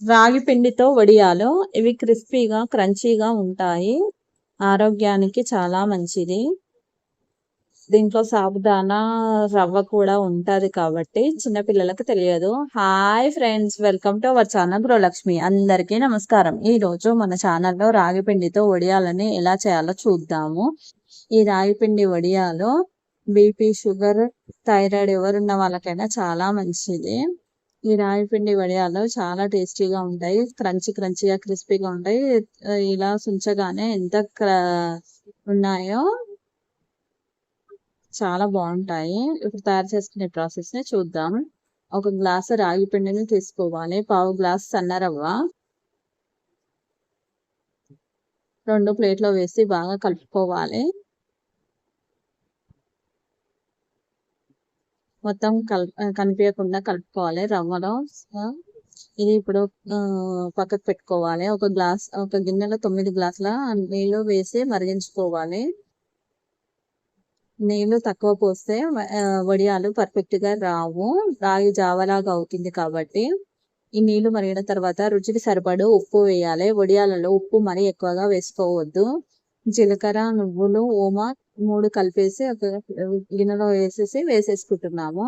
రాగి పిండితో వడియాలు. ఇవి క్రిస్పీగా క్రంచీగా ఉంటాయి. ఆరోగ్యానికి చాలా మంచిది. దీంట్లో సాబుదానా రవ్వ కూడా ఉంటుంది కాబట్టి చిన్నపిల్లలకు తెలియదు. Hi friends welcome to our channel Gruhalakshmi. అందరికీ నమస్కారం. ఈ రోజు మన ఛానల్లో రాగి పిండితో వడియాలని ఎలా చేయాలో చూద్దాము. ఈ రాగి పిండి వడియాలు బీపీ షుగర్ థైరాయిడ్ ఎవరున్న వాళ్ళకైనా చాలా మంచిది. ఈ రాగి పిండి వడియాలు చాలా టేస్టీగా ఉంటాయి. క్రంచి క్రంచిగా క్రిస్పీగా ఉంటాయి. ఇలా సుంచగానే ఎంత ఉన్నాయో చాలా బాగుంటాయి. ఇప్పుడు తయారు చేసుకునే ప్రాసెస్ని చూద్దాం. ఒక గ్లాసు రాగి పిండిని తీసుకోవాలి. పావు గ్లాస్ సన్నరవ్వ రెండు ప్లేట్లో వేసి బాగా కలుపుకోవాలి. మొత్తం కల్ కనిపించకుండా కలుపుకోవాలి. రవ్వలో ఇది ఇప్పుడు పక్కకు పెట్టుకోవాలి. ఒక గ్లాస్ ఒక గిన్నెలో తొమ్మిది గ్లాసుల నీళ్ళు వేసి మరిగించుకోవాలి. నీళ్ళు తక్కువ పోస్తే వడియాలు పర్ఫెక్ట్గా రావు. రాగి జావలాగా అవుతుంది కాబట్టి ఈ నీళ్ళు మరిగిన తర్వాత రుచికి సరిపడు ఉప్పు వేయాలి. వడియాలలో ఉప్పు మరీ ఎక్కువగా వేసుకోవద్దు. జీలకర్ర నువ్వులు ఓమా మూడు కలిపేసి ఒక గిన్నెలో వేసేసి వేసేసుకుంటున్నాము.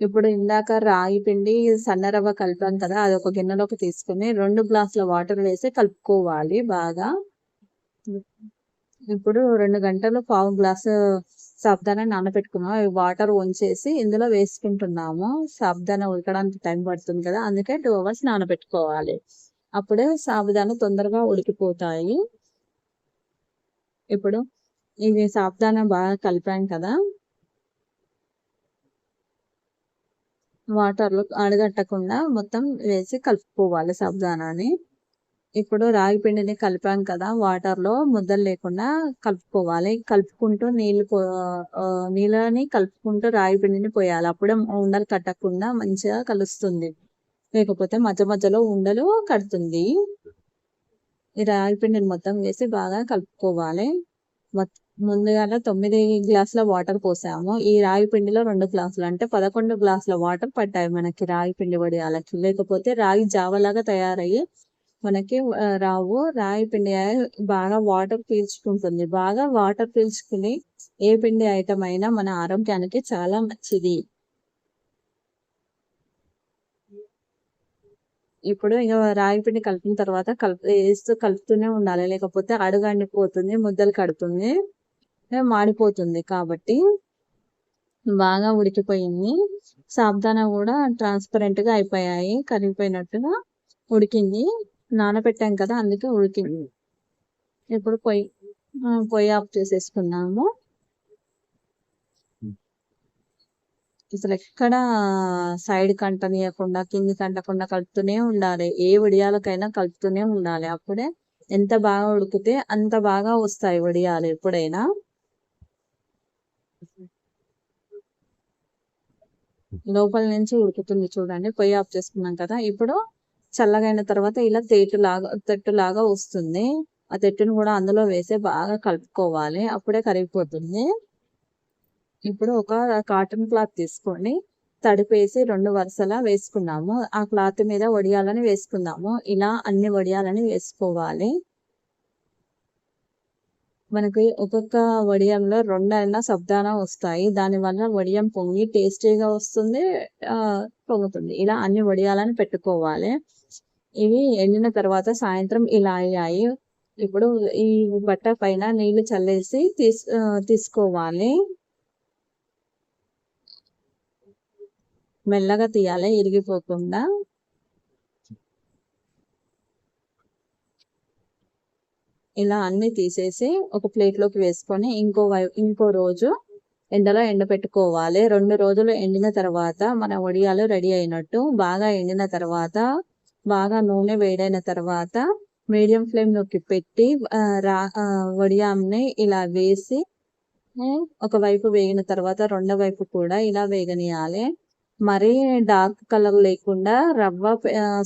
ఇప్పుడు ఇందాక రాగి పిండి సన్న రవ్వ కలిపాం కదా అది ఒక గిన్నెలోకి తీసుకుని రెండు గ్లాసుల వాటర్ వేసి కలుపుకోవాలి బాగా. ఇప్పుడు రెండు గంటలు పావు గ్లాసు సాబ్దానా నానబెట్టుకున్నాం. వాటర్ వంచేసి ఇందులో వేసుకుంటున్నాము. సాబ్దానా ఉడకడానికి టైం పడుతుంది కదా అందుకే టూ అవర్స్ నానబెట్టుకోవాలి. అప్పుడే సాబుదానా తొందరగా ఉడికిపోతాయి. ఇప్పుడు ఇది సాబ్దానా బాగా కలిపాను కదా. వాటర్లో అడగట్టకుండా మొత్తం వేసి కలుపుకోవాలి సాబ్దానాని ఇప్పుడు రాగి పిండిని కలిపాం కదా వాటర్లో ముద్దలు లేకుండా కలుపుకోవాలి. కలుపుకుంటూ నీళ్ళు నీళ్ళని కలుపుకుంటూ రాగి పిండిని పోయాలి. అప్పుడే ఉండలు కట్టకుండా మంచిగా కలుస్తుంది. లేకపోతే మధ్య మధ్యలో ఉండలు కడుతుంది. ఈ రాగి పిండిని మొత్తం వేసి బాగా కలుపుకోవాలి. ముందుగా తొమ్మిది గ్లాసుల వాటర్ పోసాము. ఈ రాగి పిండిలో రెండు గ్లాసులు అంటే పదకొండు గ్లాసుల వాటర్ పట్టాయి మనకి రాగి పిండి పడేయాలకి లేకపోతే రాగి జావలాగా తయారయ్యి మనకి రావు రాగి పిండి బాగా వాటర్ పీల్చుకుంటుంది. బాగా వాటర్ పీల్చుకుని ఏ పిండి ఐటమ్ అయినా మన ఆరోగ్యానికి చాలా మంచిది. ఇప్పుడు ఇంకా రాగి పిండి కలిపిన తర్వాత కలుపు వేస్తూ కలుపుతూనే ఉండాలి. లేకపోతే అడుగండిపోతుంది ముద్దలు కడుతుంది. మాడిపోతుంది కాబట్టి బాగా ఉడికిపోయింది. సాబ్దానా కూడా ట్రాన్స్పరెంట్గా అయిపోయాయి కరిగిపోయినట్టుగా ఉడికింది. నానబెట్టాం కదా అందుకే ఉడికింది. ఇప్పుడు పొయ్యి పొయ్యి ఆఫ్ చేసేసుకున్నాము. అసలు ఎక్కడ సైడ్ కంటనీయకుండా కింది కంటకుండా కలుపుతూనే ఉండాలి. ఏ వడియాలకైనా కలుపుతూనే ఉండాలి. అప్పుడే ఎంత బాగా ఉడికితే అంత బాగా వస్తాయి వడియాలు ఎప్పుడైనా. లోపల నుంచి ఉడుకుతుంది చూడండి పొయ్యి ఆఫ్ చేసుకున్నాం కదా. ఇప్పుడు చల్లగైన తర్వాత ఇలా తేటు లాగా తెట్టు లాగా వస్తుంది. ఆ తెట్టును కూడా అందులో వేసి బాగా కలుపుకోవాలి. అప్పుడే కరిగిపోతుంది. ఇప్పుడు ఒక కాటన్ క్లాత్ తీసుకొని తడిపేసి రెండు వరుసలా వేసుకున్నాము. ఆ క్లాత్ మీద వడియాలని వేసుకుందాము ఇలా అన్ని వడియాలని వేసుకోవాలి. మనకి ఒక్కొక్క వడియంలో రెండైనా శబ్దాన వస్తాయి. దానివల్ల వడియం పొంగి టేస్టీగా వస్తుంది పొంగుతుంది. ఇలా అన్ని వడియాలను పెట్టుకోవాలి. ఇవి ఎండిన తర్వాత సాయంత్రం ఇలా అయ్యాయి. ఇప్పుడు ఈ బట్ట పైన నీళ్ళు చల్లేసి తీస్ తీసుకోవాలి. మెల్లగా తీయాలి ఇరిగిపోకుండా. ఇలా అన్ని తీసేసి ఒక ప్లేట్లోకి వేసుకొని ఇంకో ఇంకో రోజు ఎండలో ఎండబెట్టుకోవాలి రెండు రోజులు ఎండిన తర్వాత మన వడియాలు రెడీ అయినట్టు బాగా ఎండిన తర్వాత బాగా నూనె వేడైన తర్వాత మీడియం ఫ్లేమ్లోకి పెట్టి రా వడియాన్ని ఇలా వేసి ఒకవైపు వేగిన తర్వాత రెండో వైపు కూడా ఇలా వేగనియాలి. మరీ డార్క్ కలర్ లేకుండా రవ్వ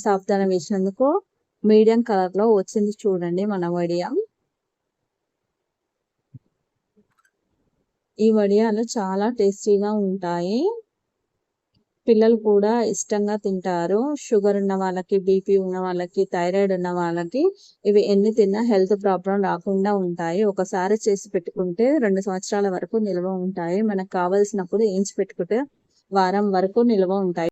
సాబ్దాన వేసినందుకు మీడియం కలర్లో వచ్చింది చూడండి మన వడియా. ఈ వడియాలు చాలా టేస్టీగా ఉంటాయి. పిల్లలు కూడా ఇష్టంగా తింటారు. షుగర్ ఉన్న వాళ్ళకి బీపీ ఉన్న వాళ్ళకి థైరాయిడ్ ఉన్న వాళ్ళకి ఇవి ఎన్ని తిన్నా హెల్త్ ప్రాబ్లం రాకుండా ఉంటాయి. ఒకసారి చేసి పెట్టుకుంటే రెండు సంవత్సరాల వరకు నిల్వ ఉంటాయి. మనకు కావలసినప్పుడు ఏంచి పెట్టుకుంటే వారం వరకు నిల్వ ఉంటాయి.